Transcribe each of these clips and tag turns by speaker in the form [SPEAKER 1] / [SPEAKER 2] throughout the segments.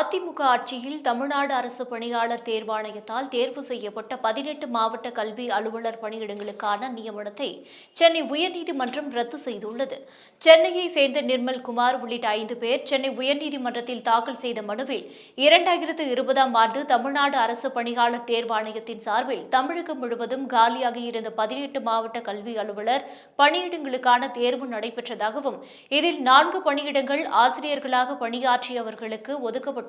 [SPEAKER 1] AIADMK ஆட்சியில் தமிழ்நாடு அரசு பணியாளர் தேர்வாணையத்தால் தேர்வு செய்யப்பட்ட பதினெட்டு மாவட்ட கல்வி அலுவலர் பணியிடங்களுக்கான நியமனத்தை சென்னை உயர்நீதிமன்றம் ரத்து செய்துள்ளது. சென்னையை சேர்ந்த நிர்மல் குமார் உள்ளிட்ட ஐந்து பேர் சென்னை உயர்நீதிமன்றத்தில் தாக்கல் செய்த மனுவில் இரண்டாயிரத்து இருபதாம் ஆண்டு தமிழ்நாடு அரசு பணியாளர் தேர்வாணையத்தின் சார்பில் தமிழகம் முழுவதும் காலியாக இருந்த பதினெட்டு மாவட்ட கல்வி அலுவலர் பணியிடங்களுக்கான தேர்வு நடைபெற்றதாகவும் இதில் நான்கு பணியிடங்கள் ஆசிரியர்களாக பணியாற்றியவர்களுக்கு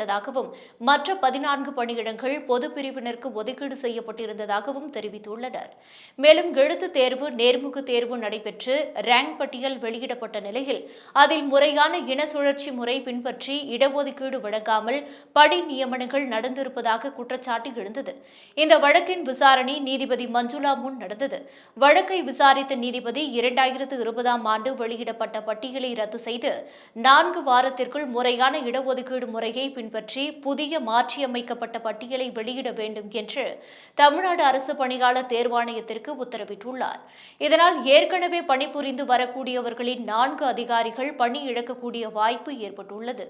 [SPEAKER 1] செய்யப்பட்டதாகவும் மற்ற பதினான்கு பணியிடங்கள் பொது பிரிவினருக்கு ஒதுக்கீடு செய்யப்பட்டிருந்ததாகவும் தெரிவித்துள்ளனர். மேலும் எழுத்து தேர்வு நேர்முக தேர்வு நடைபெற்று ரேங்க் பட்டியல் வெளியிடப்பட்ட நிலையில் அதில் முறையான இன சுழற்சி முறை பின்பற்றி இடஒதுக்கீடு வழங்காமல் பணி நியமனங்கள் நடந்திருப்பதாக குற்றச்சாட்டு எழுந்தது. இந்த வழக்கின் விசாரணை நீதிபதி மஞ்சுளா முன் நடந்தது. வழக்கை விசாரித்த நீதிபதி இரண்டாயிரத்து இருபதாம் ஆண்டு வெளியிடப்பட்ட பட்டியலை ரத்து செய்து நான்கு வாரத்திற்குள் முறையான இடஒதுக்கீடு முறையை பின்பற்றி புதிய மாற்றியமைக்கப்பட்ட பட்டியலை வெளியிட வேண்டும் என்று தமிழ்நாடு அரசு பணியாளர் தேர்வாணையத்திற்கு உத்தரவிட்டுள்ளார். இதனால் ஏற்கனவே பணிபுரிந்து வரக்கூடியவர்களின் நான்கு அதிகாரிகள் பணி இழக்கக்கூடிய வாய்ப்பு ஏற்பட்டுள்ளது.